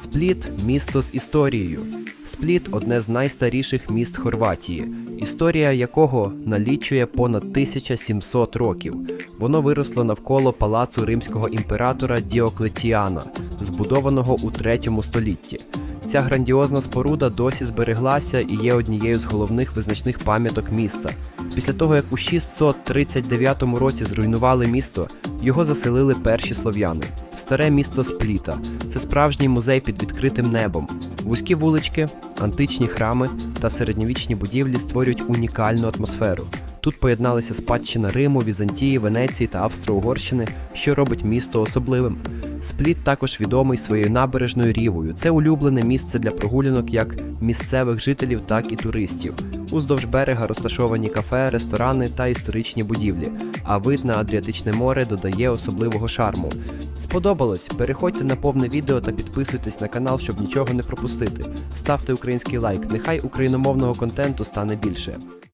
Спліт місто з історією. Спліт одне з найстаріших міст Хорватії, історія якого налічує понад 1700 років. Воно виросло навколо палацу римського імператора Діоклетіана, збудованого у 3 столітті. Ця грандіозна споруда досі збереглася і є однією з головних визначних пам'яток міста. Після того, як у 639 році зруйнували місто, його заселили перші слов'яни. Старе місто Спліта це справжній музей під відкритим небом. Вузькі вулички, античні храми та середньовічні будівлі створюють унікальну атмосферу. Тут поєдналися спадщина Риму, Візантії, Венеції та Австро-Угорщини, що робить місто особливим. Спліт також відомий своєю набережною рівою. Це улюблене місце для прогулянок як місцевих жителів, так і туристів. Уздовж берега розташовані кафе, ресторани та історичні будівлі, а вид на Адріатичне море додає особливого шарму. Сподобалось? Переходьте на повне відео та підписуйтесь на канал, щоб нічого не пропустити. Ставте український лайк, нехай україномовного контенту стане більше.